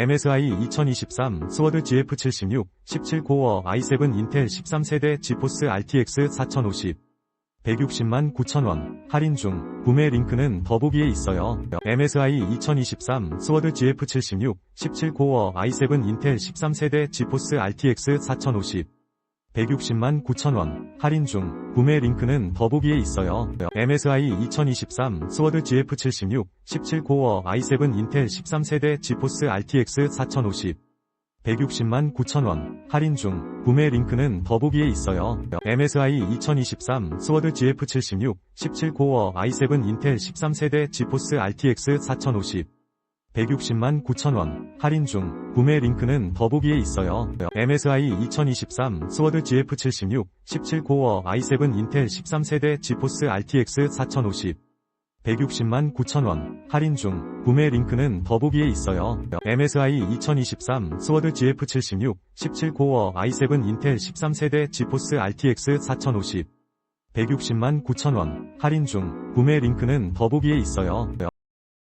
MSI 2023 스워드 GF76 17 코어 i7 인텔 13세대 지포스 RTX 4050 160만 9천원. 할인 중. 구매 링크는 더보기에 있어요. MSI 2023 스워드 GF76 17 코어 i7 인텔 13세대 지포스 RTX 4050 160만 9천원 할인 중 구매 링크는 더보기에 있어요. MSI 2023 스워드 GF76 17 코어 i7 인텔 13세대 지포스 RTX 4050 160만 9천원 할인 중 구매 링크는 더보기에 있어요. MSI 2023 스워드 GF76 17 코어 i7 인텔 13세대 지포스 RTX 4050 160만 9천원 할인 중 구매 링크는 더보기에 있어요. MSI 2023 스워드 GF76 17 코어 i7 인텔 13세대 지포스 RTX 4050 160만 9천원 할인 중 구매 링크는 더보기에 있어요. MSI 2023 스워드 GF76 17 코어 i7 인텔 13세대 지포스 RTX 4050 160만 9천원 할인 중 구매 링크는 더보기에 있어요.